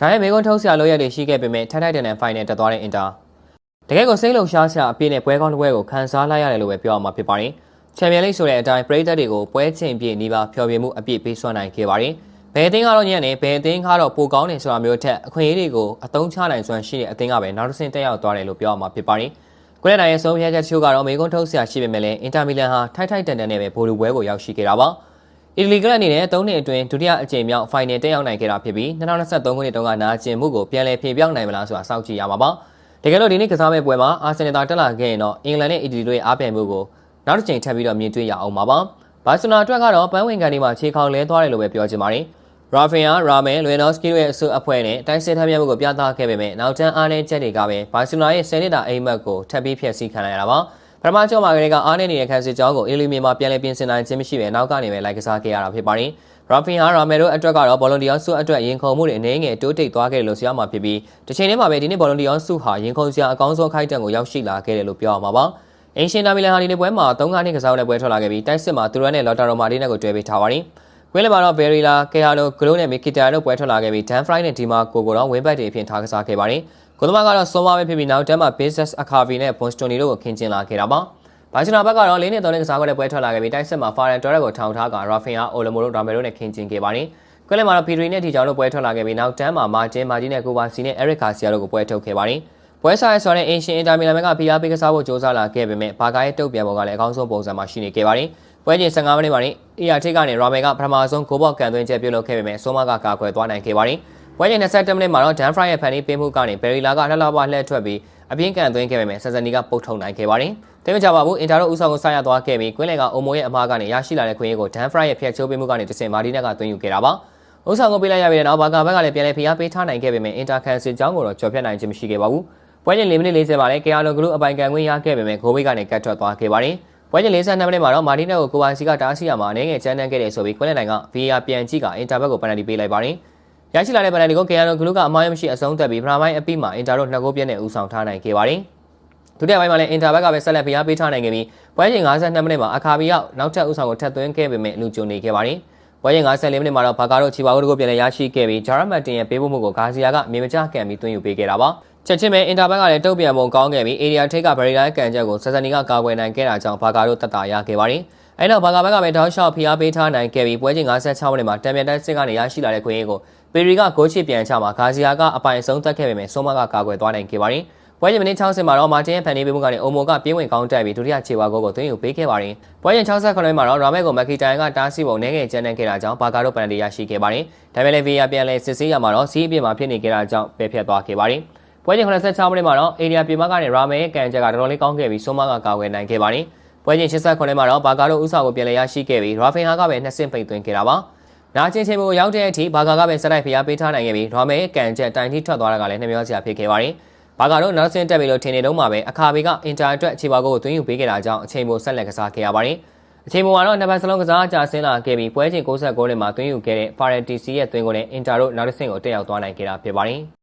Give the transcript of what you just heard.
ဒါနဲ့မေကွန်ထုတ်ဆရာလိုရက်တွေရှိခဲ့ပေမဲ့ထိုက်ထိုက်တန်တန်ဖိုင်နယ်တက်သွားတဲ့အင်တာတကယ်ကိုစိတ်လုံရှားရှာအပြည့်နဲ့ပွဲကောင်းတစ်ပွဲကိုခံစားလိုက်ရတယ်လို့ပဲပြောရမှာဖြစ်ပါတယ်ချန်ပီယံလိဆိုတဲ့အတိုင်းပရိသတ်တွေကိုပွဲချင်းပြည့်နီးပါဖျော်ဖြေမှုအပြည့်ပေးစွမ်းနိုင်ခဲ့ပါတယ်ဘယ်အသင်းကတော့ညံ့နေဘယ်အသင်းကတော့ပိုကောင်းနေဆိုတာမျိုးထက်အခွင့်အရေးတွေကိုအသုံးချနိုင်စွမ်းရှိတဲ့အသင်းကပဲနောက်တစ်ဆင့်တက်ရောက်သွားတယ်လို့ပြောရမှာဖြစ်ပါတယ်ကွဲနိုင်ရဲ့ဆုံးဖြတ်ချက်တချို့ကတော့မေကွန်ထုတ်ဆရာရှိပေမဲ့လည်းအင်တာမီလန်ဟာထိုက်ထိုက်တန်တန်နဲ့ပဲဘိုလ်လူပွဲကိုရောက်ရှိခဲ့တာပါ အီတလီကလပ်အနေနဲ့၃နှစ်အတွင်းဒုတိယအကြိမ်မြောက်ဖိုင်နယ်တက်ရောက်နိုင်ခဲ့တာဖြစ်ပြီး2023ခုနှစ်တုန်းကနာကျင်မှုကိုပြန်လည်ဖြေပြောင်းနိုင်မလားဆိုတာစောင့်ကြည့်ရမှာပါတကယ်လို့ဒီနေ့ကစားမယ့်ပွဲမှာအာဆင်နယ်သာတက်လာခဲ့ရင်တော့အင်္ဂလန်နဲ့အီတလီတို့ရဲ့အားပြိုင်မှုကိုနောက်တစ်ချိန်ထပ်ပြီးတော့မြင်တွေ့ရအောင်ပါပါဘာစီလိုနာအတွက်ကတော့ပန်းဝင်ကန်ဒီမှာခြေခေါက်လဲသွားတယ်လို့ပဲပြောချင်ပါတယ်ရာဖင်ယာရာမဲလွေနော့စကီတို့ရဲ့အဆုအဖွဲ့နဲ့တိုင်းစစ်ထမ်းမြတ်မှုကိုပြသခဲ့ပေမဲ့နောက်တန်းအားနည်းချက်တွေကပဲဘာစီလိုနာရဲ့10နှစ်တာအိမ်မက်ကိုထပ်ပြီးဖျက်ဆီးခံလိုက်ရတာပါ ပထမကျောင်းမှာကလေးကအားနည်းနေတဲ့ခန်းစစ်ကြောင်းကိုအီလီမီမှာပြန်လည်ပြင်ဆင်နိုင်ခြင်းမရှိဘဲနောက်ကနေပဲလိုက်ကစားခဲ့ရတာဖြစ်ပါတယ်ရာဖင်ဟာရာမဲတို့အတွက်ကတော့ဘောလုံးဒီယောဆုအတွက်ရင်ခုန်မှုတွေအနေငယ်တိုးတိတ်သွားခဲ့တယ်လို့ဆိုရမှာဖြစ်ပြီးတစ်ချိန်တည်းမှာပဲဒီနေ့ဘောလုံးဒီယောဆုဟာရင်ခုန်စရာအကောင်းဆုံးခိုက်တန်ကိုရောက်ရှိလာခဲ့တယ်လို့ပြောရမှာပါအင်ရှင်တာမီလန်ဟာဒီနေ့ပွဲမှာ3ခါနှစ်ကစားတဲ့ပွဲထွက်လာခဲ့ပြီးတိုက်စစ်မှာသူရန်နဲ့လော်တာရိုမာဒီနဲ့ကိုတွဲပေးထားပါတယ်ကွင်းလယ်မှာတော့ဘယ်ရီလာကယ်ဟာလိုဂလိုနဲ့မီကီတာတို့ပွဲထွက်လာခဲ့ပြီးဒန်ဖရိုင်းနဲ့ဒီမာကိုကိုတော့ဝင်းဘက်တွေအဖြစ်ထားကစားခဲ့ပါတယ် ကိုသမားကတော့ဆွန်မပဲဖြစ်ပြီးနောက်တန်းမှာ Business Akavi နဲ့ Boston တို့ကိုခင်းကျင်းလာခဲ့တာပါဘာချနာဘက်ကတော့လေးနဲ့သုံးနဲ့ကစားခဲ့တဲ့ပွဲထွက်လာခဲ့ပြီးတိုက်စစ်မှာဖာရန်တော်ရက်ကိုထောင်ထားကရာဖင်ယာအိုလမိုတို့ဒါမဲတို့နဲ့ခင်းကျင်းခဲ့ပါတယ်ကွင်းလယ်မှာတော့ပီဒရီနဲ့ထီချောင်းတို့ပွဲထွက်လာခဲ့ပြီးနောက်တန်းမှာမာတင်မာဂျီနဲ့ကိုဘာစီနဲ့အရစ်ကာစီယာတို့ကိုပွဲထုတ်ခဲ့ပါတယ်ပွဲစားရဲဆိုတဲ့အင်ရှင်အင်တာမီလန်ဘက်ကဖိအားပေးကစားဖို့ကြိုးစားလာခဲ့ပေမဲ့ဘာကာရဲ့တုတ်ပြန်ပေါ်ကလည်းအကောင်းဆုံးပုံစံမှာရှိနေခဲ့ပါတယ်။ပွဲချိန်15မိနစ်မှာနေအီယာထိတ်ကနေရာမဲကပထမဆုံးဂိုးဘော့ကန်သွင်းချက်ပြုလုပ်ခဲ့ပေမဲ့ဆိုမာကကာကွယ်သွားနိုင်ခဲ့ပါတယ်။ ပွဲချိန်27မိနစ်မှာတော့ဒန်ဖရိုင်ရဲ့ဖန်နီပေးမှုကနေဘယ်ရီလာကလှလှပလှည့်ထွက်ပြီးအပြင်းကန်သွင်းခဲ့ပေမဲ့ဆန်ဆန်နီကပုတ်ထုံနိုင်ခဲ့ပါတယ်။တိမကြပါဘူးအင်တာတို့ဥဆောင်ကိုဆိုက်ရသွားခဲ့ပြီးကွင်းလယ်ကအိုမိုရဲ့အမားကနေရရှိလာတဲ့ခွင့်ရကိုဒန်ဖရိုင်ရဲ့ဖျက်ချိုးပေးမှုကနေတစင်မာဒီနက်ကသွင်းယူခဲ့တာပါ။ဥဆောင်ကိုပေးလိုက်ရပြီးတဲ့နောက်ဘာကာဘက်ကလည်းပြန်လည်ဖိအားပေးထားနိုင်ခဲ့ပေမဲ့အင်တာကန်စစ်ကြောင်းကိုတော့ကျော်ဖြတ်နိုင်ခြင်းမရှိခဲ့ပါဘူး။ပွဲချိန်၄မိနစ်40မှာလည်းကေအာလိုဂရုအပိုင်ကန်ခွင့်ရခဲ့ပေမဲ့ဂိုးဘိတ်ကနေကတ်ထွက်သွားခဲ့ပါတယ်။ပွဲချိန်52မိနစ်မှာတော့မာတီနက်ကိုကိုပါစီကတားဆီယာမှာအနေငယ်ချမ်းတန်းခဲ့တယ်ဆိုပြီးကွင်းလယ်နိုင်က VAR ပြန်ကြည့်ကအင်တာဘက်ကိုပန်နယ်တီပေးလိုက်ပါတယ်။ ရရှိလာတဲ့ပန်နယ်တီကိုကေအာလိုဂရုကအမှားရမရှိအဆုံးသက်ပြီးပထမပိုင်းအပြီးမှာအင်တာတို့နှစ်ဂိုးပြည့်နဲ့ဦးဆောင်ထားနိုင်ခဲ့ပါတယ်။ဒုတိယပိုင်းမှာလည်းအင်တာဘက်ကပဲဆက်လက်ဖိအားပေးထားနိုင်ခဲ့ပြီးပွဲချိန်52မိနစ်မှာအခါဘီရောက်နောက်ထပ်ဦးဆောင်ကိုထပ်သွင်းခဲ့ပေမဲ့လူကြုံနေခဲ့ပါတယ်။ပွဲချိန်54မိနစ်မှာတော့ဘာကာတို့ချီပါကိုတို့ကိုပြန်လည်ရရှိခဲ့ပြီးဂျာရမတ်တင်ရဲ့ပေးပို့မှုကိုဂါစီယာကမြေမကျကန်ပြီးသွင်းယူပေးခဲ့တာပါ။ချက်ချင်းပဲအင်တာဘက်ကလည်းတုတ်ပြန်ပုံကောင်းခဲ့ပြီး area ထိပ်ကဗရီလိုက်ကန်ချက်ကိုဆဆနီကကာကွယ်နိုင်ခဲ့တာကြောင့်ဘာကာတို့တက်တာရခဲ့ပါတယ်။ အဲနောက်ဘာကာဘက်ကပဲတောင်းလျှောက်ဖိအားပေးထားနိုင်ခဲ့ပြီးပွဲချိန်56မိနစ်မှာတံပြန်တိုက်စစ်ကနေရရှိလာတဲ့ခွင့်ရကိုပီရီကဂိုးချစ်ပြန်ချမှာဂါစီယာကအပိုင်ဆုံးသက်ခဲ့ပေမဲ့ဆိုမကကာကွယ်သွားနိုင်ခဲ့ပါတယ်။ပွဲချိန်မိနစ်60မှာတော့မာတင်ရဲ့ဖန်နေပေးမှုကနေအိုမိုကပြင်းဝင်ကောင်းတက်ပြီးဒုတိယခြေဝါဂိုးကိုသွင်းယူပေးခဲ့ပါတယ်။ပွဲချိန်68မိနစ်မှာတော့ရာမက်ကိုမက်ကီတိုင်ကတားဆီးပုံနဲ့ငယ်ကျန်းနေခဲ့တာကြောင့်ဘာကာတို့ပန်နယ်တီရရှိခဲ့ပါတယ်။ဒါပေမဲ့လည်းဗီယာပြန်လဲစစ်ဆေးရမှာတော့စီးအပြစ်မှာဖြစ်နေခဲ့တာကြောင့်ပယ်ဖျက်သွားခဲ့ပါတယ်။ပွဲချိန်86မိနစ်မှာတော့အေရီယာပြင်မကနေရာမဲရဲ့ကန်ချက်ကတော်တော်လေးကောင်းခဲ့ပြီးဆိုမကကာကွယ်နိုင်ခဲ့ပါတယ်။ ပွဲချိန်89မိနစ်မှာတော့ဘာကာတို့ဥဆောင်ကိုပြန်လည်ရရှိခဲ့ပြီးရာဖင်ဟာကပဲနှစ်ဆင့်ပိတ်သွင်းခဲ့တာပါ။နာချင်းချင်းကိုရောက်တဲ့အထိဘာကာကပဲစတိုက်ဖျားပေးထားနိုင်ခဲ့ပြီးရာမဲရဲ့ကန်ချက်တိုင်ထိထွက်သွားတာကလည်းနှမျောစရာဖြစ်ခဲ့ပါတယ်။ဘာကာတို့နောက်ဆင့်တက်ပြီလို့ထင်နေတော့မှပဲအခါဘေကအင်တာအတွက်အခြေပါကိုသွင်းယူပေးခဲ့တာကြောင့်အချိန်ပိုဆက်လက်ကစားခဲ့ရပါတယ်။အချိန်ပေါ်မှာတော့နှစ်ပတ်စလုံးကစားအကြဆင်းလာခဲ့ပြီးပွဲချိန်69နှစ်မှာသွင်းယူခဲ့တဲ့ Farrell TC ရဲ့သွင်းကိုနဲ့ Inter တို့နောက်တစ်ဆင့်ကိုတက်ရောက်သွားနိုင်ခဲ့တာဖြစ်ပါတယ်။